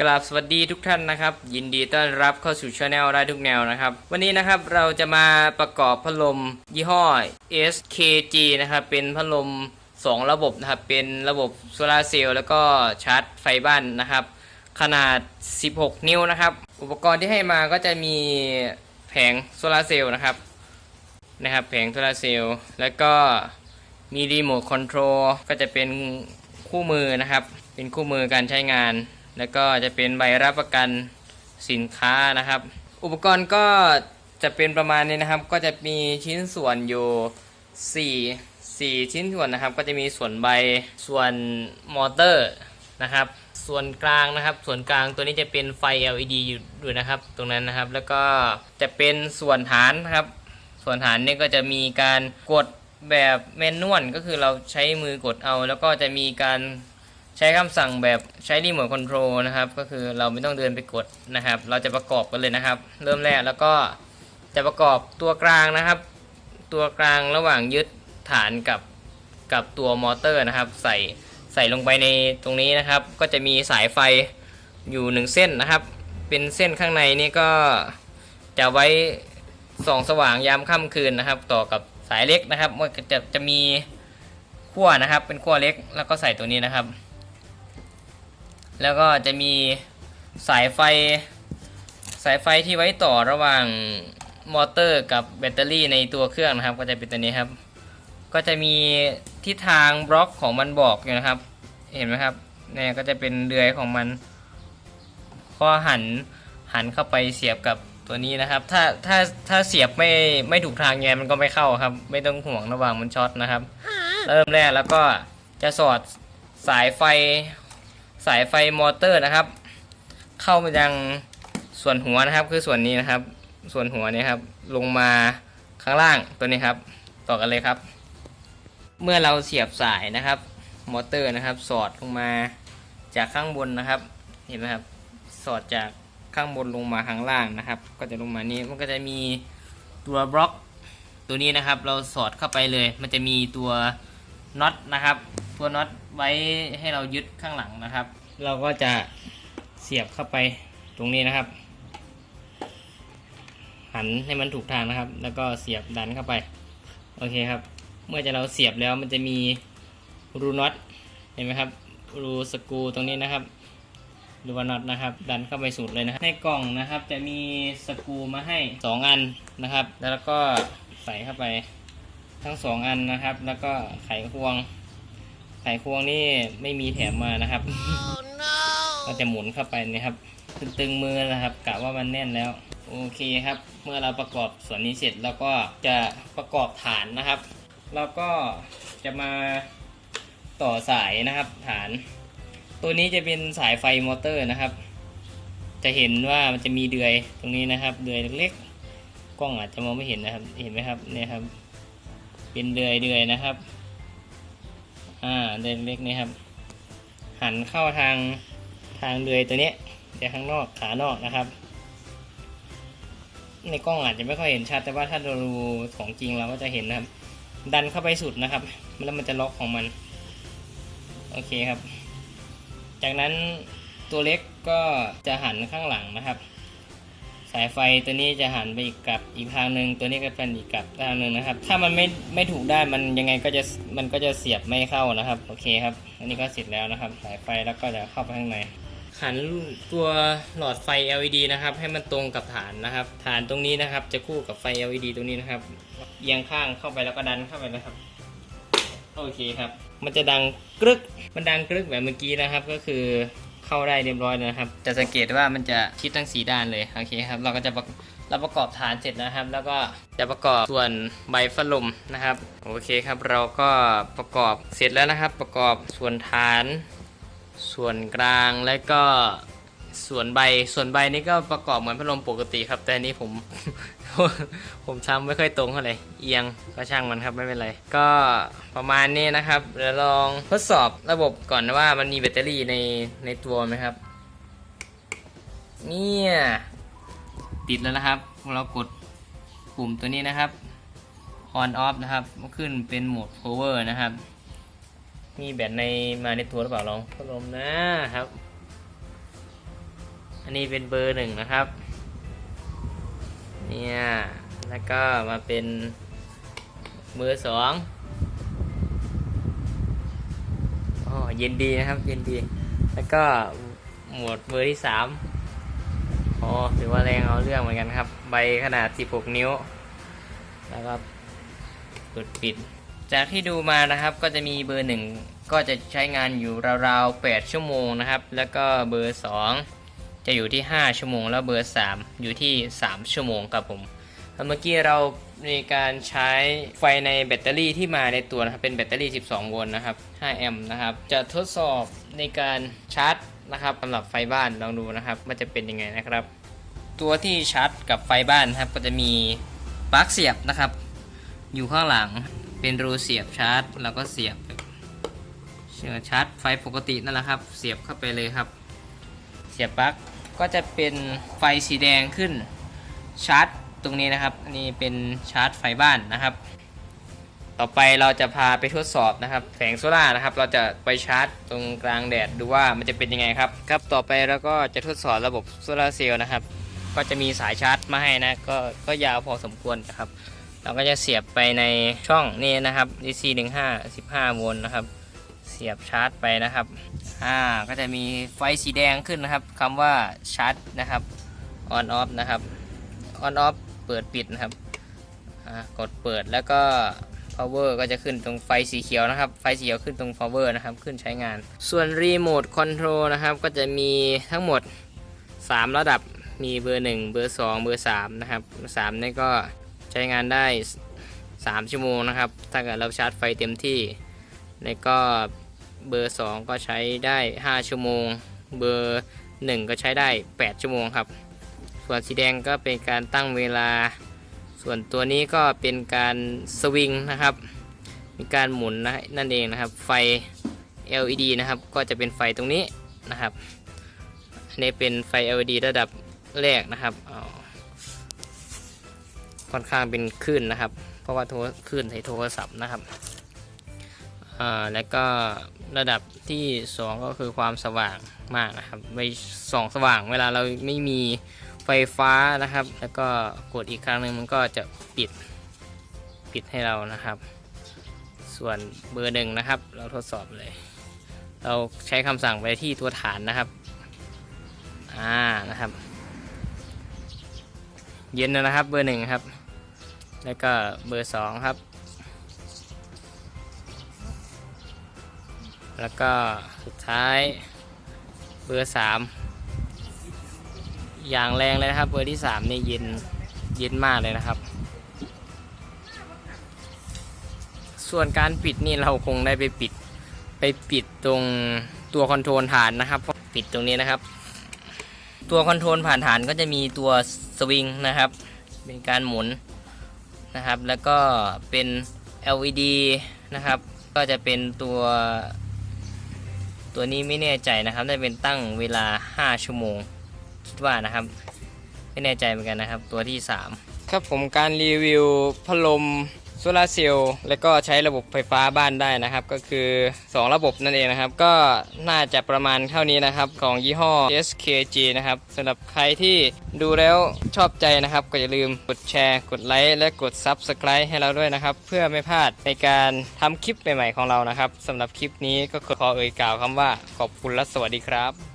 กราบสวัสดีทุกท่านนะครับ ยินดีต้อนรับเข้าสู่ช anel ได้ทุกแนวนะครับ วันนี้นะครับเราจะมาประกอบพัดลมยี่ห้อ SKG นะครับ เป็นพัดลม 2 ระบบนะครับ เป็นระบบโซลาร์เซลล์แล้วก็ชาร์จไฟบ้านนะครับ ขนาด 16 นิ้วนะครับ อุปกรณ์ที่ให้มาก็จะมีแผงโซลาร์เซลล์นะครับนะครับแผงโซลาร์เซลล์แล้วก็มีรีโมทคอนโทรลก็จะเป็นคู่มือนะครับ เป็นคู่มือการใช้งาน แล้วก็จะเป็นใบรับประกันสินค้านะครับ อุปกรณ์ก็จะเป็นประมาณนี้นะครับ ก็จะมีชิ้นส่วนอยู่ 4 4 ชิ้นส่วนนะครับ ก็จะมีส่วนใบส่วนมอเตอร์นะครับ ส่วนกลางนะครับ ส่วนกลางตัวนี้จะเป็นไฟ LED อยู่ด้วยนะครับ ตรงนั้นนะครับ แล้วก็จะเป็นส่วนฐานนะครับ ส่วนฐานนี่ก็จะมีการกดแบบแมนนวลก็คือเราใช้มือกดเอา แล้วก็จะมีการ ใช้คำสั่งแบบใช้รีโมทคอนโทรลนะครับ ก็คือเราไม่ต้องเดินไปกดนะครับ เราจะประกอบกันเลยนะครับ เริ่มแรกแล้วก็จะประกอบตัวกลางนะครับ ตัวกลางระหว่างยึดฐานกับกับตัวมอเตอร์นะครับ ใส่ใส่ลงไปในตรงนี้นะครับ ก็จะมีสายไฟอยู่หนึ่งเส้นนะครับ เป็นเส้นข้างในนี่ก็จะไว้ส่องสว่างยามค่ำคืนนะครับ ต่อกับสายเล็กนะครับมันจะจะมีขั้วนะครับ เป็นขั้วเล็กแล้วก็ใส่ตัวนี้นะครับ แล้วก็จะมีสายไฟ สายไฟที่ไว้ต่อระหว่างมอเตอร์กับแบตเตอรี่ในตัวเครื่องนะครับ ก็จะเป็นตัวนี้ครับ ก็จะมีทิศทางบล็อกของมันบอกอยู่นะครับ เห็นไหมครับเนี่ยก็จะเป็นเดือยของมันพอหันหันเข้าไปเสียบกับตัวนี้นะครับ ถ้าถ้าถ้าเสียบไม่ไม่ถูกทางไงมันก็ไม่เข้าครับ ไม่ต้องห่วงระหว่างมันช็อตนะครับ เริ่มแรกแล้วก็จะสอดสายไฟ สายไฟมอเตอร์นะครับ เข้ามายังส่วนหัวนะครับ คือส่วนนี้นะครับ ส่วนหัวนี้ครับ ลงมาข้างล่างตัวนี้ครับ ต่อกันเลยครับ เมื่อเราเสียบสายนะครับ มอเตอร์นะครับ สอดลงมาจากข้างบนนะครับ เห็นไหมครับ สอดจากข้างบนลงมาข้างล่างนะครับ ก็จะลงมานี้มันก็จะมีตัวบล็อกตัวนี้นะครับ เราสอดเข้าไปเลย มันจะมีตัวน็อตนะครับ ตัวน็อต ไว้ให้เรายึดข้างหลังนะครับ เราก็จะเสียบเข้าไปตรงนี้นะครับ หันให้มันถูกทางนะครับ แล้วก็เสียบดันเข้าไปโอเคครับ เมื่อจะเราเสียบแล้วมันจะมีรูน็อตเห็นไหมครับรูสกรูตรงนี้นะครับรือว่าน็อตนะครับ ดันเข้าไปสุดเลยนะในกล่องนะครับ จะมีสกรูมาให้ 2 อันนะครับ แล้วก็ใส่เข้าไปทั้ง 2 อันนะครับ แล้วก็ไขควง ไขควงนี่ไม่มีแถมมานะครับ ก็จะหมุนเข้าไปนะครับตึงๆมือนะครับกะว่ามันแน่นแล้ว โอเคครับ เมื่อเราประกอบส่วนนี้เสร็จแล้วก็จะประกอบฐานนะครับ แล้วก็จะมาต่อสายนะครับ ฐาน ตัวนี้จะเป็นสายไฟมอเตอร์นะครับ จะเห็นว่ามันจะมีเดือยตรงนี้นะครับ เดือยเล็กๆกล้องอาจจะมองไม่เห็นนะครับ เห็นไหมครับเนี่ยครับ เป็นเดือยเดือยนะครับ อ่าเดือยเล็กนี่ครับ หันเข้าทางทางเดือยตัวนี้จากข้างนอกขานอกนะครับ ในกล้องอาจจะไม่ค่อยเห็นชัด แต่ว่าถ้าเราดูของจริงเราก็จะเห็นนะครับ ดันเข้าไปสุดนะครับ แล้วมันจะล็อกของมัน โอเคครับ จากนั้นตัวเล็กก็จะหันข้างหลังนะครับ สายไฟตัวนี้จะหันไปอีกกับอีกทางหนึ่งตัวนี้ก็เป็นอีกกลับทางหนึ่งนะครับ ถ้ามันไม่ไม่ถูกได้มันยังไงก็จะมันก็จะเสียบไม่เข้านะครับ โอเคครับ อันนี้ก็เสร็จแล้วนะครับ สายไฟแล้วก็จะเข้าไปข้างในหันตัวหลอดไฟ LED นะครับ ให้มันตรงกับฐานนะครับ ฐานตรงนี้นะครับ จะคู่กับไฟ LED ตรงนี้นะครับเอียงข้างเข้าไปแล้วก็ดันเข้าไปนะครับโอเคครับ มันจะดังกรึก มันดังกรึกแบบเมื่อกี้นะครับ ก็คือ เข้าได้เรียบร้อยแล้วนะครับ จะสังเกตว่ามันจะชิดทั้งสีด้านเลยโอเคครับเราก็จะระเราประกอบฐานเสร็จนะครับ แล้วก็จะประกอบส่วนใบฟันลมนะครับโอเคครับเราก็ประกอบเสร็จแล้วนะครับ ประกอบส่วนฐาน ส่วนกลางและก็ส่วนใบส่วนใบนี้ก็ประกอบเหมือนพัดลมปกติครับ แต่นนี้ผม ผมทำไม่ค่อยตรงเท่าไหร่เอียงก็ช่างมันครับไม่เป็นไร ก็ประมาณนี้นะครับเดี๋ยวลองทดสอบระบบก่อนนะว่ามันมีแบตเตอรี่ในในตัวไหมครับ เนี่ยติดแล้วนะครับเรากดปุ่มตัวนี้นะครับ on off นะครับขึ้นเป็นโหมด power นะครับ มีแบตในมาในตัวหรือเปล่าลองพัดลมนะครับ อันนี้เป็นเบอร์หนึ่งนะครับ แล้วก็มาเป็นเบอสองอ๋อเย็นดีนะครับ เย็นดี แล้วก็หมวดเบอร์ที่สามอ๋อถือว่าแรงเอาเรื่องเหมือนกันครับ ใบขนาด 16 นิ้ว แล้วก็กดปิด จากที่ดูมานะครับก็จะมีเบอร์หนึ่งก็จะใช้งานอยู่ราวๆ 8 ชั่วโมงนะครับ แล้วก็เบอร์ 2 จะอยู่ที่ 5 ชั่วโมง แล้วเบอร์ 3 อยู่ที่ 3 ชั่วโมงครับผม เมื่อกี้เรามีการใช้ไฟในแบตเตอรี่ที่มาในตัวนะครับ เป็นแบตเตอรี่ 12 โวลต์นะครับ 5 แอมป์นะครับ จะทดสอบในการชาร์จนะครับสำหรับไฟบ้านลองดูนะครับว่าจะเป็นยังไงนะครับ ตัวที่ชาร์จกับไฟบ้านนะครับ ก็จะมีปลั๊กเสียบนะครับ อยู่ข้างหลังเป็นรูเสียบชาร์จเราก็เสียบเชื่อชาร์จไฟปกตินั่นแหละครับ เสียบเข้าไปเลยครับ เสียบปลั๊กก็จะเป็นไฟสีแดงขึ้นชาร์จ ตรงนี้นะครับนนี้เป็นชาร์จไฟบ้านนะครับ ต่อไปเราจะพาไปทดสอบนะครับแสงโซล่านะครับ เราจะไปชาร์จตรงกลางแดดดูว่ามันจะเป็นยังไงครับครับต่อไปเราก็จะทดสอบระบบโซลาร์เซลล์นะครับ ก็จะมีสายชาร์จมาให้นะก็ก็ยาวพอสมควรนะครับ เราก็จะเสียบไปในช่องนี้นะครับ DC 15 15โวลต์นะครับเสียบชาร์จไปนะครับ อ่า ก็จะมีไฟสีแดงขึ้นนะครับคำว่าชาร์จนะครับ on off นะครับ on off เปิดปิดนะครับกดเปิดแล้วก็ power ก็จะขึ้นตรงไฟสีเขียวนะครับ ไฟสีเขียวขึ้นตรง power นะครับขึ้นใช้งาน ส่วน remote control นะครับก็จะมีทั้งหมด 3 ระดับมีเบอร์ 1 เบอร์ 2 เบอร์ 3 นะครับ3นี่ก็ใช้งานได้ 3 ชั่วโมงนะครับ ถ้าเกิดเราชาร์จไฟเต็มที่แล้วก็เบอร์ 2 ก็ใช้ได้ 5 ชั่วโมง เบอร์ 1 ก็ใช้ได้ 8 ชั่วโมงครับ ส่วนสีแดงก็เป็นการตั้งเวลา ส่วนตัวนี้ก็เป็นการสวิงนะครับ มีการหมุนนะนั่นเองนะครับ ไฟ LED นะครับ ก็จะเป็นไฟตรงนี้นะครับ อันนี้เป็นไฟ LED ระดับแรกนะครับเอค่อนข้างเป็นคลื่นนะครับ เพราะว่าโทรคลื่นใส่โทรศัพท์นะครับอ่าแล้วก็ระดับที่ 2 ก็คือความสว่างมากนะครับไปส่องสว่างเวลาเราไม่มี ไฟฟ้านะครับ แล้วก็กดอีกครั้งหนึ่งมันก็จะปิดปิดให้เรานะครับ ส่วนเบอร์หนึ่งนะครับ เราทดสอบเลย เราใช้คำสั่งไปที่ตัวฐานนะครับอ่านะครับ เย็นนะครับ เบอร์หนึ่งครับ แล้วก็เบอร์สองครับ แล้วก็สุดท้ายเบอร์สาม อย่างแรงเลยนะครับ เบอร์ที่สามนี่เย็นเย็นมากเลยนะครับ ส่วนการปิดนี่เราคงได้ไปปิด ไปปิดตรงตัวคอนโทรลฐานนะครับปิดตรงนี้นะครับ ตัวคอนโทรลผ่านฐานก็จะมีตัวสวิงนะครับ เป็นการหมุนนะครับ แล้วก็เป็น LED นะครับ ก็จะเป็นตัวตัวนี้ไม่แน่ใจนะครับ ได้เป็นตั้งเวลา 5 ชั่วโมง คิดว่านะครับไม่แน่ใจเหมือนกันนะครับ ตัวที่ 3 ครับผมการรีวิวพัดลมโซลาร์เซลล์และก็ใช้ระบบไฟฟ้าบ้านได้นะครับ ก็คือ 2 ระบบนั่นเองนะครับ ก็น่าจะประมาณเท่านี้นะครับ ของยี่ห้อ SKG นะครับสำหรับใครที่ดูแล้วชอบใจนะครับ ก็อย่าลืมกดแชร์ กดไลค์และกด Subscribe ให้เราด้วยนะครับ เพื่อไม่พลาดในการทำคลิปใหม่ๆของเรานะครับสำหรับคลิปนี้ก็ขอเอ่ยกล่าวคำว่าขอบคุณและสวัสดีครับ